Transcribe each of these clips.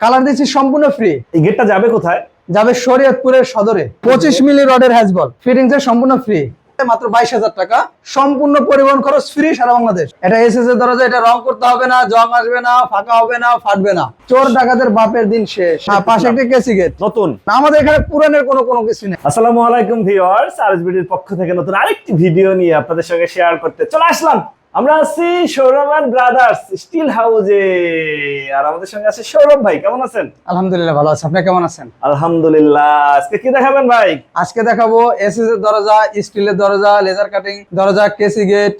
Colour দিচ্ছি সম্পূর্ণ free এই গেটটা যাবে কোথায়? যাবে শরীয়তপুরের সদরে। পঁচিশ মিলি রডের হ্যাজবল ফিটিংস এর সম্পূর্ণ ফ্রি মাত্র বাইশ হাজার টাকা। সম্পূর্ণ পরিবহন খরচ ফ্রি সারা বাংলাদেশ। এটা এসএস এর দরজা এটা রং করতে হবে না জং আসবে না ফাঁকা হবে না ফাটবে না। চোর ডাকাতের বাপের দিন শেষ। হ্যাঁ, পাশে একটা কেসি গেট নতুন। আমাদের এখানে পুরানের কোনো কোনো কিছু নেই। আসসালামু আলাইকুম ভিউয়ার্স আরএসবিডির পক্ষ থেকে নতুন আরেকটি ভিডিও নিয়ে আপনাদের সঙ্গে শেয়ার করতে চলে আসলাম। আমরা আছি সৌরভ অ্যান্ড ব্রাদার্স স্টিল হাউজে আর আমাদের সঙ্গে আছে সৌরভ ভাই কেমন আছেন? আলহামদুলিল্লাহ ভালো আছে আপনি কেমন আছেন? আলহামদুলিল্লাহ আজকে কি দেখাবেন ভাই? আজকে দেখাবো এসএস এর দরজা স্টিলের দরজা লেজার কাটিং দরজা কেসি গেট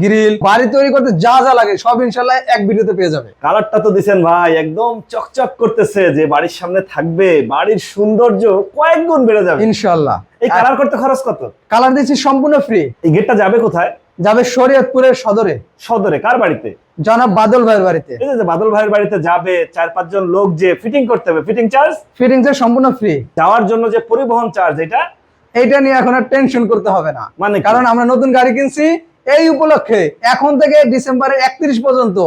গ্রিল বাড়ি তৈরি করতে যা যা লাগে সব ইনশাল্লাহ এক ভিডিওতে পেয়ে যাবে। কালারটা তো দিছেন ভাই একদম চকচক করতেছে যে বাড়ির সামনে থাকবে বাড়ির সৌন্দর্য কয়েক গুণ বেড়ে যাবে। ইনশাল্লাহ। এই কালার করতে খরচ কত? কালার দিচ্ছি সম্পূর্ণ ফ্রি এই গেটটা যাবে কোথায়? যাবে শরীয়তপুরের সদরে। সদরে কার বাড়িতে? জনাব বাদল ভাইয়ের বাড়িতে। বাদল ভাইয়ের বাড়িতে যাবে চার পাঁচজন লোক যে ফিটিং করতে হবে ফিটিং চার্জ ফিটিংস এর সম্পূর্ণ ফ্রি যাওয়ার জন্য যে পরিবহন চার্জ এটা? এইটা নিয়ে এখন আর টেনশন করতে হবে না। মানে কারণ আমরা নতুন গাড়ি কিনছি এই উপলক্ষে এখন থেকে ডিসেম্বরের একত্রিশ পর্যন্ত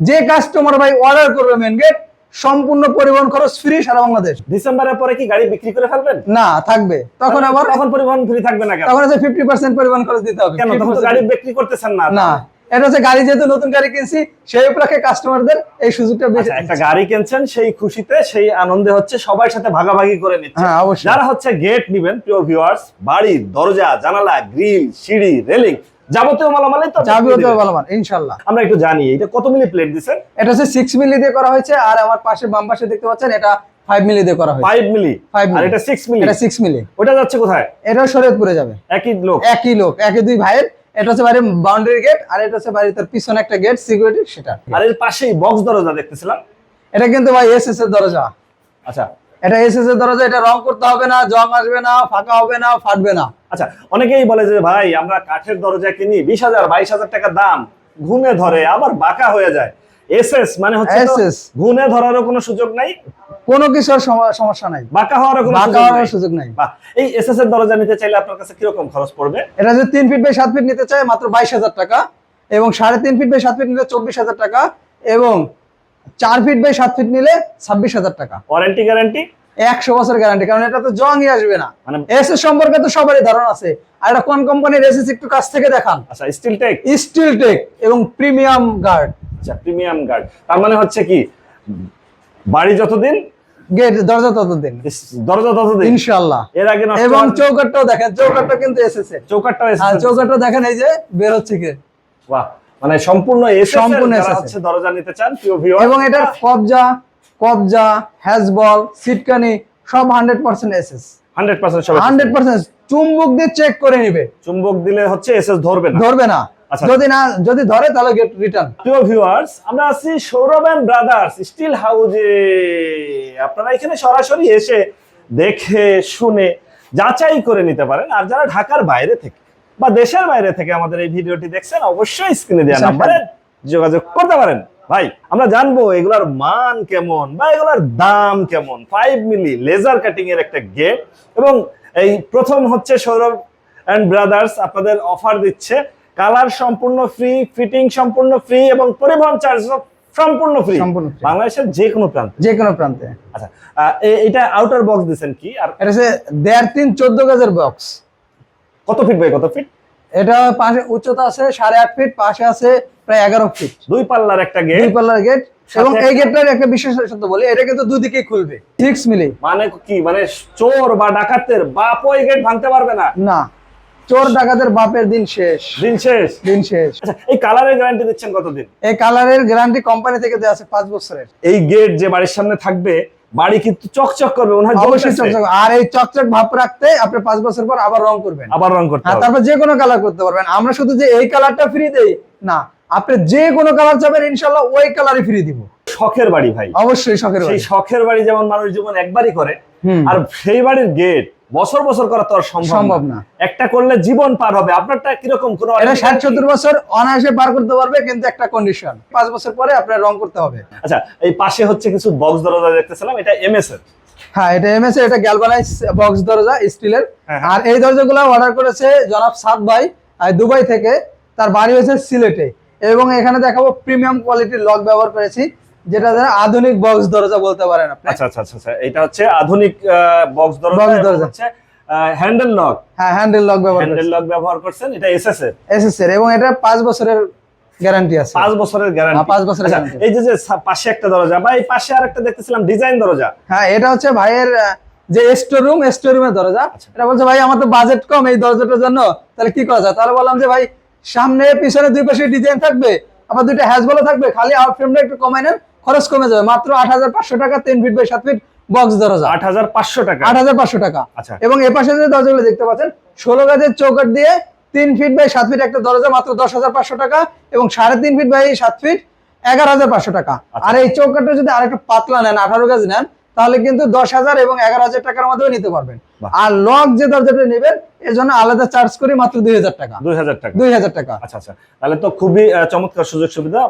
যে কাস্টমার ভাই অর্ডার করবে মেন গেট সম্পূর্ণ পরিবহন খরচ ফ্রি সারা বাংলাদেশ। ডিসেম্বরের পরে কি গাড়ি বিক্রি করে ফেলবেন? না থাকবে। তখন আবার তখন পরিবহন ফ্রি থাকবে না তখন ফিফটি পার্সেন্ট পরিবহন খরচ দিতে হবে। কেন? তখন গাড়ি বিক্রি করতেছেন না। না এটা হচ্ছে গাড়ি যেহেতু নতুন গাড়ি কিনছি সেই উপলক্ষে কাস্টমারদের এই সুযোগটা বেশি আচ্ছা, একটা গাড়ি কিনছেন সেই খুশিতে সেই আনন্দে হচ্ছে সবার সাথে ভাগাভাগি করে নিচ্ছে। হ্যাঁ অবশ্যই। যারা হচ্ছে গেট নিবেন প্রিয় ভিউয়ার্স বাড়ির দরজা জানালা গ্রিল সিঁড়ি রেলিং যাবতীয় মালামালই তো আমরা একটু জানি এটা কত মিলি প্লেট দিছেন এটা হচ্ছে সিক্স মিলি দিয়ে করা হয়েছে আর আমার পাশে বাম পাশে দেখতে পাচ্ছেন এটা ফাইভ মিলি দিয়ে করা হয়েছে। Five milli? Five আর এটা সিক্স মিলি? এটা সিক্স মিলি। ওটা যাচ্ছে কোথায়? এটা শরীয়তপুরে যাবে। একই লোক? একই লোক একই দুই ভাইয়ের। এটা হচ্ছে বাউন্ডারি গেট আর এটা হচ্ছে তার পিছনে একটা গেট সিকিউরিটি সেটা। আর এর পাশেই বক্স দরজা দেখতেছিলাম। এটা কিন্তু ভাই এসএস এর দরজা। আচ্ছা এটা এসএস এর দরজা এটা রং করতে হবে না জং আসবে না ফাঁকা হবে না ফাটবে না। আচ্ছা অনেকেই বলে যে ভাই আমরা কাঠের দরজা কিনি বিশ হাজার বাইশ হাজার টাকা দাম ঘুমে ধরে আবার বাঁকা হয়ে যায়। এসএস মানে হচ্ছে তো SS ঘুমে ধরারও কোনো সুযোগ নাই কোনো কিছুর সমস্যা নাই। বাঁকা হওয়ারও কোনো বাঁকা হওয়ার সুযোগ নাই। বাহ, এই এসএস এর দরজা নিতে চাইলে আপনার কাছে কীরকম খরচ পড়বে? এটা যে তিন ফিট বাই সাত ফিট নিতে চায় মাত্র বাইশ হাজার টাকা এবং সাড়ে তিন ফিট বাই সাত ফিট নিলে চব্বিশ হাজার টাকা এবং চার ফিট বাই সাত ফিট নিলে ছাব্বিশ হাজার টাকা। ওয়ারেন্টি গ্যারান্টি একশো বছর গ্যারান্টি কারণ এটা তো জংই আসবে না। মানে এসএস সম্পর্কে তো সবারই ধারণা আছে। আর এটা কোন কোম্পানির এসএস একটু কাছ থেকে দেখান? আচ্ছা স্টিল টেক স্টিল টেক এবং প্রিমিয়াম গার্ড আচ্ছা প্রিমিয়াম গার্ড তার মানে হচ্ছে কি বাড়ি যতদিন? গেট দরজা ততদিন। দরজা ততদিন? ইনশাআল্লাহ। এর আগে এবং চৌকাটটাও দেখেন চৌকাটটা কিন্তু এসেছে চৌকাটটাও আর এসএস চৌকাটটা দেখেন এই যে বের হচ্ছে কি বাহ। মানে সম্পূর্ণ সম্পূর্ণ হচ্ছে দরজা নিতে চান প্রিয় ভিউয়ার এবং এটার কবজা কবজা হ্যাজবল সিটকানি সব হান্ড্রেড পার্সেন্ট এসএস 100% সব হান্ড্রেড পার্সেন্ট চুম্বক দিয়ে চেক করে নিবে। চুম্বক দিলে হচ্ছে এসএস ধরবে না। ধরবে না। আচ্ছা। যদি না যদি ধরে তাহলে গেট রিটার্ন প্রিয় ভিউয়ার্স আমরা আছি সৌরভ অ্যান্ড ব্রাদার্স স্টিল হাউজে আপনারা এখানে সরাসরি এসে দেখে শুনে যাচাই করে নিতে পারেন। আর যারা ঢাকার বাইরে থেকে বা দেশের বাইরে থেকে আমাদের এই ভিডিওটি দেখছেন অবশ্যই স্ক্রিনে দেওয়া নাম্বারে যোগাযোগ করতে পারেন। ভাই আমরা জানব এগুলার মান কেমন বা এগুলার দাম কেমন। ফাইভ মিলি লেজার কাটিং এর একটা গেট এবং এই প্রথম হচ্ছে সৌরভ অ্যান্ড ব্রাদার্স আপনাদের অফার দিচ্ছে। কালার সম্পূর্ণ ফ্রি ফিটিং সম্পূর্ণ ফ্রি এবং পরিবহন চার্জ সম্পূর্ণ ফ্রি সম্পূর্ণ বাংলাদেশের যে কোনো প্রান্তে। যে কোনো প্রান্তে। আচ্ছা এটা আউটার বক্স দিচ্ছেন কি? আর এটা হচ্ছে দেড় তিন চোদ্দ গাজের বক্স কত ফিট বাই কত ফিট এটা পাশে উচ্চতা আছে সাড়ে আট ফিট পাশে আছে প্রায় এগারো ফিট দুই পাল্লার একটা গেট দুই পাল্লার গেট এবং এই গেটটার একটা বিশেষত্ব বলি এটা কিন্তু খুলবে। Six milli. মানে কি? মানে চোর বা ডাকাতের বাপ ওই গেট ভাঙতে পারবে না? না। চোর ডাকাতের বাপের দিন শেষ। দিন শেষ? দিন শেষ। আচ্ছা এই কালারের গ্যারান্টি দিচ্ছেন কতদিন? এই কালারের গ্যারান্টি কোম্পানি থেকে দেওয়া আছে পাঁচ বছরের। এই গেট যে বাড়ির সামনে থাকবে বাড়ি কিন্তু চকচক করবে মনে হয় অবশ্যই চকচক। আর এই চকচক ভাব রাখতে আপনি পাঁচ বছর পর আবার রং করবেন। আবার রং করতে হ্যাঁ হবে। তারপর যে কোনো কালার করতে পারবেন। আমরা শুধু যে এই কালারটা ফ্রি দেই না আপনি যে কোনো কালার চাবেন ইনশাল্লাহ ওই কালারই ফ্রি দিব। শখের বাড়ি ভাই। অবশ্যই শখের সেই বাড়ি। শখের বাড়ি যেমন মানুষ জীবন একবারই করে। আর সেই বাড়ির গেট বছর বছর করা তো আর সম্ভব না। একটা করলে জীবন পার হবে। আপনারটা কীরকম? কোন এটা ষাট সত্তর বছর অনায়াসে পার করতে পারবে কিন্তু একটা কন্ডিশন পাঁচ বছর পরে আপনার রং করতে হবে। আচ্ছা এই পাশে হচ্ছে কিছু বক্স দরজা দেখতেছিলাম এটা এমএস এর। হ্যাঁ এটা এমএস এটা গ্যালভানাইজ বক্স দরজা স্টিলের হ্যাঁ, আর এই দরজাগুলো অর্ডার করেছে জনাব সাদ ভাই দুবাই থেকে। তার বাড়ি হয়েছে সিলেটে। এবং এখানে দেখাবো প্রিমিয়াম কোয়ালিটির লক ব্যবহার করেছি। যেটা যারা আধুনিক বক্স দরজা বলতে পারেন আপনি। আচ্ছা আচ্ছা আচ্ছা আচ্ছা। এটা হচ্ছে আধুনিক বক্স দরজা এবং দরজা। হচ্ছে হ্যান্ডেল লক হ্যাঁ হ্যান্ডেল লক ব্যবহার হ্যান্ডেল লক ব্যবহার করছেন এটা এসএস এর। এসএসএর এবং এটা পাঁচ বছরের গ্যারান্টি আছে। পাঁচ বছরের গ্যারান্টি হ্যাঁ, পাঁচ বছরের এই যে যে পাশে একটা দরজা বা এই পাশে আরেকটা দেখতেছিলাম ডিজাইন দরজা। হ্যাঁ এটা হচ্ছে ভাইয়ের যে স্টোর রুম স্টোর রুমের দরজা। আচ্ছা। এটা বলছে ভাই আমার তো বাজেট কম এই দরজাটার জন্য তাহলে কি করা যায়? তাহলে বললাম যে ভাই সামনে পিছনে দুই পাশে ডিজাইন থাকবে আবার দুইটা হ্যাজবলও থাকবে খালি আউট ফ্রেমটা একটু কমাই নেন খরচ কমে যাবে। মাত্র আট হাজার পাঁচশো টাকা তিন ফিট বাই সাত ফিট বক্স দরজা আট হাজার পাঁচশো টাকা। আট হাজার পাঁচশো টাকা। আচ্ছা। এবং এ পাশে যে দরজাগুলো দেখতে পাচ্ছেন ষোলো গাছের চৌকাট দিয়ে তিন ফিট বাই সাত ফিট একটা দরজা মাত্র দশ হাজার পাঁচশো টাকা এবং সাড়ে তিন ফিট বাই সাত ফিট এগারো হাজার পাঁচশো টাকা। আচ্ছা। আর এই চৌকাটটা যদি আরেকটু পাতলা নেন আঠারো গাছ নেন তাহলে কিন্তু দশ হাজার এবং এগারো হাজার টাকার মধ্যেও নিতে পারবেন। আর লক যে দরজাটা নেবেন এর জন্য আলাদা চার্জ করি মাত্র দুই হাজার টাকা। দুই হাজার টাকা। দুই হাজার টাকা। আচ্ছা আচ্ছা। তাহলে তো খুবই চমৎকার সুযোগ সুবিধা।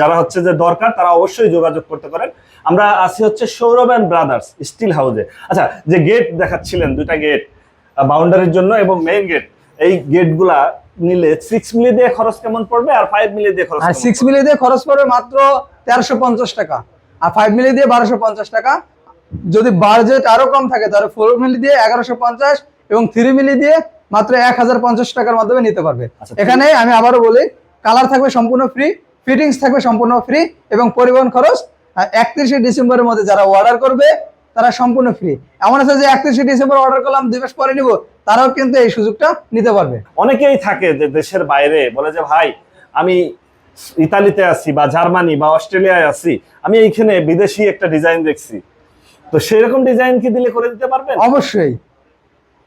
যারা হচ্ছে যে দরকার তারা অবশ্যই যোগাযোগ করতে পারেন। আমরা আছি হচ্ছে সৌরভ অ্যান্ড ব্রাদার্স স্টিল হাউসে আচ্ছা যে গেট দেখাচ্ছিলেন দুইটা গেট বাউন্ডারির জন্য এবং মেইন গেট এই গেটগুলা নিলে সিক্স মিলি দিয়ে খরচ কেমন পড়বে আর ফাইভ মিলি দিয়ে খরচ সিক্স? মিলি দিয়ে খরচ পড়বে মাত্র তেরোশো পঞ্চাশ টাকা। আর ফাইভ মিলি দিয়ে বারোশো পঞ্চাশ টাকা। যদি বাজেট আরও কম থাকে তাহলে ফোর মিলি দিয়ে এগারোশো পঞ্চাশ এবং থ্রি মিলি দিয়ে মাত্র এক হাজার পঞ্চাশ টাকার মাধ্যমে নিতে পারবে। আচ্ছা, এখানে আমি আবারও বলি কালার থাকবে সম্পূর্ণ ফ্রি ফিটিংস থাকবে সম্পূর্ণ ফ্রি এবং পরিবহন খরচ একত্রিশে ডিসেম্বরের মধ্যে যারা অর্ডার করবে তারা সম্পূর্ণ ফ্রি এমন আছে যে একত্রিশে ডিসেম্বর অর্ডার করলাম দুই মাস পরে নিব তারাও কিন্তু এই সুযোগটা নিতে পারবে। অনেকেই থাকে যে দেশের বাইরে বলে যে ভাই আমি ইতালিতে আছি বা জার্মানি বা অস্ট্রেলিয়ায় আছি আমি এইখানে বিদেশি একটা ডিজাইন দেখছি। তো সেরকম ডিজাইন কি দিলে করে দিতে পারবেন? অবশ্যই।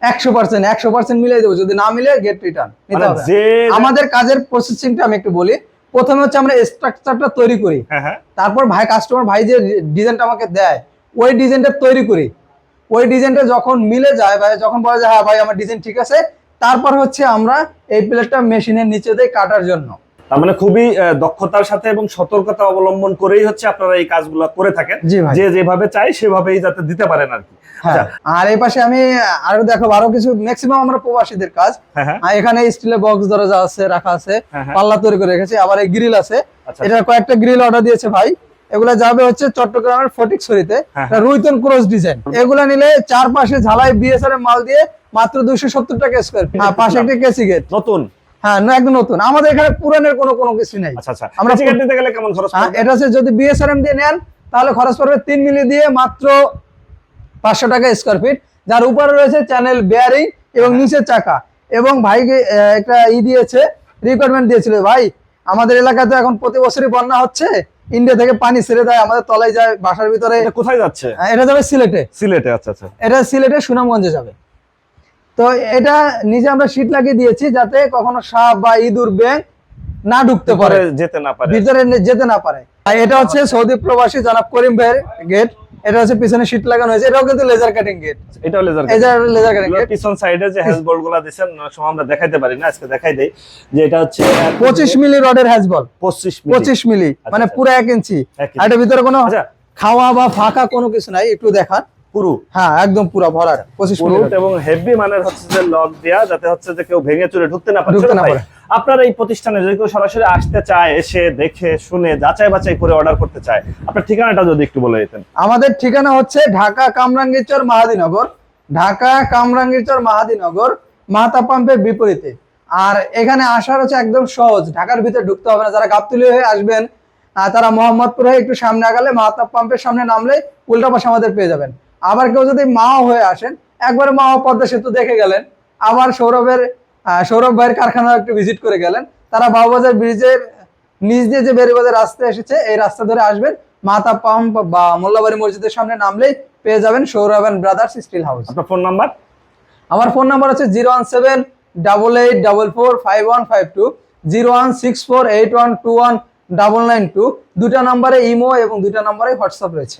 একশো পার্সেন্ট একশো পার্সেন্ট মিলিয়ে দেবো। যদি না মিলে গেট রিটার্ন মানে আমাদের কাজের প্রসেসিংটা আমি একটু বলি। প্রথমে হচ্ছে আমরা স্ট্রাকচারটা তৈরি করি। হ্যাঁ হ্যাঁ। তারপর ভাই কাস্টমার ভাই যে ডিজাইনটা আমাকে দেয় ওই ডিজাইনটা তৈরি করি। ওই ডিজাইনটা যখন মিলে যায় ভাই যখন বলা যায় হ্যাঁ ভাই আমার ডিজাইন ঠিক আছে। তারপর হচ্ছে আমরা এই প্লেটটা মেশিনের নিচে দিয়ে কাটার জন্য। তার মানে খুবই দক্ষতার সাথে এবং সতর্কতা অবলম্বন করেই হচ্ছে আপনারা এই কাজগুলো করে থাকেন। যে যেভাবে চাই সেভাবেই যাতে দিতে পারেন আর কি। হ্যাঁ। আচ্ছা। আর এই পাশে আমি আরও দেখো আরও কিছু ম্যাক্সিমাম আমরা প্রবাসীদের কাজ। হ্যাঁ হ্যাঁ। এখানে স্টিলের বক্স দরজা আছে রাখা আছে। পাল্লা তৈরি করে রেখেছি। আবার এই গ্রিল আছে। আচ্ছা। এটা কয়েকটা গ্রিল অর্ডার দিয়েছে ভাই। এগুলা যাবে হচ্ছে চট্টগ্রামের ফটিকছড়িতে। রুইতন ক্রস ডিজাইন এগুলা নিলে চারপাশে ঝালাই বিএসআর মাল দিয়ে মাত্র দুইশো সত্তর টাকা স্কোয়ার পাশে একটা কেসি গেট নতুন? হ্যাঁ না একদম নতুন। আমাদের এখানে পুরানের কোনো কোনো কিছু নেই। আচ্ছা আচ্ছা। আমরা গেলে কেমন খরচ হ্যাঁ, এটা হচ্ছে যদি বিএসআরএম দিয়ে নেন তাহলে খরচ পড়বে তিন মিলি দিয়ে মাত্র পাঁচশো টাকা স্কোয়ার ফিট যার উপরে রয়েছে চ্যানেল বেয়ারিং এবং নিচের চাকা। এবং ভাইকে একটা ই দিয়েছে রিকোয়ারমেন্ট দিয়েছিল ভাই আমাদের এলাকাতে এখন প্রতি বছরই বন্যা হচ্ছে। ইন্ডিয়া থেকে পানি ছেড়ে দেয় আমাদের তলায় যায় বাসার ভিতরে এটা কোথায় যাচ্ছে? আহ, এটা যাবে সিলেটে। সিলেটে আচ্ছা আচ্ছা। এটা সিলেটে সুনামগঞ্জে যাবে। তো এটা নিজে আমরা শীত লাগিয়ে দিয়েছি যাতে কখনো সাপ বা ইঁদুর ব্যাং না ঢুকতে পারে। যেতে না পারে। ভিতরে যেতে না পারে। আর এটা হচ্ছে সৌদি প্রবাসী জনাব করিম ভাইয়ের গেট এটা হচ্ছে পিছনে শীট লাগানো হয়েছে। এটাও কিন্তু লেজার কাটিং গেট এটাও লেজার লেজার কাটিং গেট পিছন সাইডে যে হ্যাজ বোল্টগুলা সময় আমরা দেখাইতে পারি না আজকে দেখাই দেই। যে এটা হচ্ছে পঁচিশ মিলি রডের হ্যাজবল পঁচিশ পঁচিশ মিলি। মানে আচ্ছা। পুরো এক ইঞ্চি। আর এটার ভিতরে কোনো আচ্ছা। খাওয়া বা ফাঁকা কোনো কিছু নাই একটু দেখান। পুরু? হ্যাঁ একদম পুরো ভরাট পঁচিশ মিলি পুরুট এবং হেভি মানের হচ্ছে যে লক দেয়া যাতে হচ্ছে যে কেউ ভেঙে চুরে ঢুকতে না পারে। ঢুকতে না পারে। আপনার এই প্রতিষ্ঠানে যদি কেউ সরাসরি আসতে চায় এসে দেখে শুনে যাচাই বাছাই করে অর্ডার করতে চায় আপনার ঠিকানাটা যদি একটু বলে দিতেন। আমাদের ঠিকানা হচ্ছে ঢাকা কামরাঙ্গীরচর মাহাদিনগর ঢাকা কামরাঙ্গীরচর মাহাদিনগর মাহাতা পাম্পের বিপরীতে। আর এখানে আসার হচ্ছে একদম সহজ ঢাকার ভিতরে ঢুকতে হবে না। যারা গাবতুলি হয়ে আসবেন তারা মোহাম্মদপুর হয়ে একটু সামনে আগালে মাহাতা পাম্পের সামনে নামলে উল্টা পাশে আমাদের পেয়ে যাবেন। আবার কেউ যদি মাও হয়ে আসেন একবারে মাও পদ্মা সেতু দেখে গেলেন আবার সৌরভের সৌরভ ভাইয়ের কারখানা একটু ভিজিট করে গেলেন তারা বাবুবাজার ব্রিজের নিজ দিয়ে যে বেরিবাজার রাস্তা এসেছে এই রাস্তা ধরে আসবেন মাতা পাম্প বা মোল্লাবাড়ি মসজিদের সামনে নামলেই পেয়ে যাবেন Sourav and brothers steel house আপনার ফোন নাম্বার আমার ফোন নাম্বার হচ্ছে zero one seven double eight double four five one five two zero one six four eight one two one double nine two দুটা নাম্বারে imo এবং দুটা নাম্বারে WhatsApp রয়েছে।